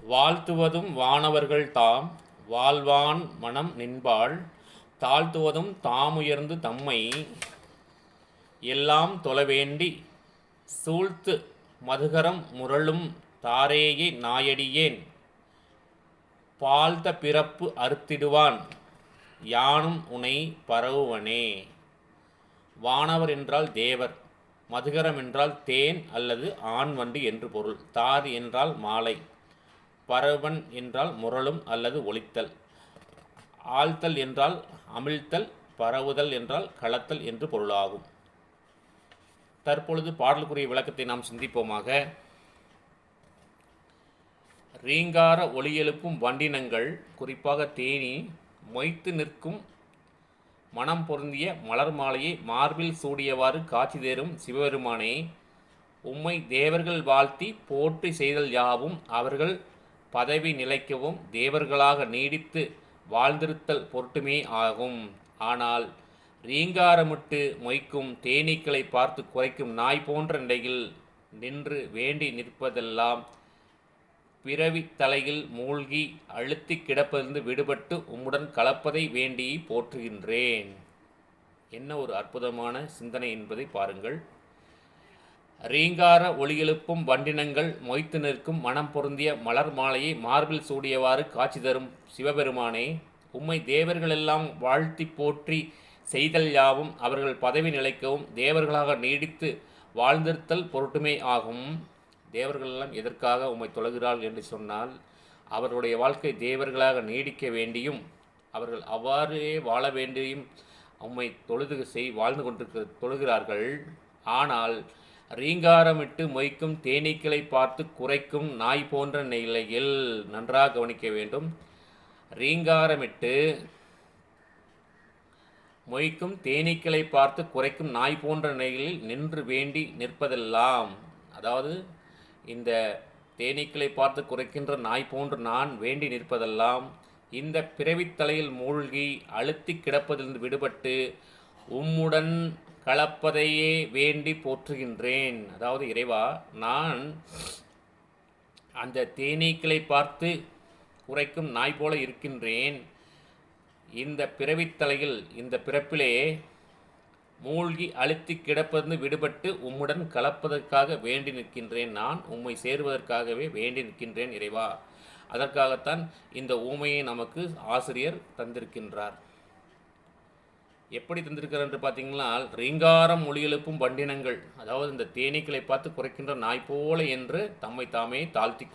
வாழ்த்துவதும் வானவர்கள் தாம் வாழ்வான் மனம் நின்பாள் தாழ்த்துவதும் தாமுயர்ந்து தம்மை எல்லாம் தொலைவேண்டி சூழ்த்து மதுகரம் முரளும் தாரேயை நாயடியேன் பாழ்த்த பிறப்பு அறுத்திடுவான் யானும் உனை பரவுவனே. வானவர் என்றால் தேவர் மதுகரம் என்றால் தேன் அல்லது ஆண் வண்டு என்று பொருள் தார் என்றால் மாலை. பரவன் என்றால் முரளும் அல்லது ஒழித்தல் ஆழ்த்தல் என்றால் அமிழ்த்தல் பரவுதல் என்றால் களத்தல் என்று பொருளாகும். தற்பொழுது பாடலுக்குரிய விளக்கத்தை நாம் சிந்திப்போமாக. ரீங்கார ஒளியெழுப்பும் வண்டினங்கள் குறிப்பாக தேனி மொய்த்து நிற்கும் மனம் பொருந்திய மலர் மாலையை மார்பில் சூடியவாறு காட்சி தேரும் சிவபெருமானே உம்மை தேவர்கள் வாழ்த்தி போற்றி செய்தல் யாவும் அவர்கள் பதவி நிலைக்கவும் தேவர்களாக நீடித்து வாழ்ந்திருத்தல் பொருட்டுமே ஆகும். ஆனால் ரீங்காரமிட்டு மொய்க்கும் தேனீக்களை பார்த்து குறைக்கும் நாய் போன்ற நிலையில் நின்று வேண்டி நிற்பதெல்லாம் பிறவி தலையில் மூழ்கி அழுத்தி கிடப்பதிலிருந்து விடுபட்டு உம்முடன் கலப்பதை வேண்டி போற்றுகின்றேன். என்ன ஒரு அற்புதமான சிந்தனை என்பதை பாருங்கள். ரீங்கார ஒளியெழுப்பும் வண்டினங்கள் மொய்த்து நிற்கும் மனம் பொருந்திய மலர் மாலையை மார்பில் சூடியவாறு காட்சி தரும் சிவபெருமானே உம்மை தேவர்களெல்லாம் வாழ்த்தி போற்றி செய்தல் யாவும் அவர்கள் பதவி நிலைக்கவும் தேவர்களாக நீடித்து வாழ்ந்திருத்தல் பொருட்டுமே ஆகும். தேவர்களெல்லாம் எதற்காக உம்மை தொழுகிறாள் என்று சொன்னால் அவர்களுடைய வாழ்க்கை தேவர்களாக நீடிக்க வேண்டியும் அவர்கள் அவ்வாறே வாழ வேண்டியும் உம்மை தொழுது செய் வாழ்ந்து கொண்டிருக்க தொழுகிறார்கள். ஆனால் ரீங்காரமிட்டு மொய்க்கும் தேனீக்களை பார்த்து குறைக்கும் நாய் போன்ற நிலையில் நன்றாக கவனிக்க வேண்டும். ரீங்காரமிட்டு மொய்க்கும் தேனீக்களை பார்த்து குறைக்கும் நாய் போன்ற நிலையில் நின்று வேண்டி நிற்பதெல்லாம் அதாவது இந்த தேனீக்களை பார்த்து குறைக்கின்ற நாய் போன்று நான் வேண்டி நிற்பதெல்லாம் இந்த பிறவித்தலையில் மூழ்கி அழுத்தி கிடப்பதிலிருந்து விடுபட்டு உம்முடன் கலப்பதையே வேண்டி போற்றுகின்றேன். அதாவது இறைவா நான் அந்த தேனீக்களை பார்த்து குறைக்கும் நாய் போல இருக்கின்றேன். இந்த பிறவித்தலையில் இந்த பிறப்பிலே மூழ்கி அழுத்தி கிடப்பதிலிருந்து விடுபட்டு உம்முடன் கலப்பதற்காக வேண்டி நிற்கின்றேன். நான் உம்மை சேருவதற்காகவே வேண்டி நிற்கின்றேன் இறைவா. அதற்காகத்தான் இந்த ஊமையை நமக்கு ஆசிரியர் தந்திருக்கின்றார். எப்படி தந்திருக்கிறார் என்று பார்த்தீங்கன்னா ரீங்காரம் மொழியெழுப்பும் வண்டினங்கள் அதாவது இந்த தேனீக்களை பார்த்து குறைக்கின்ற நாய் போல என்று தம்மை தாமே தாழ்த்தி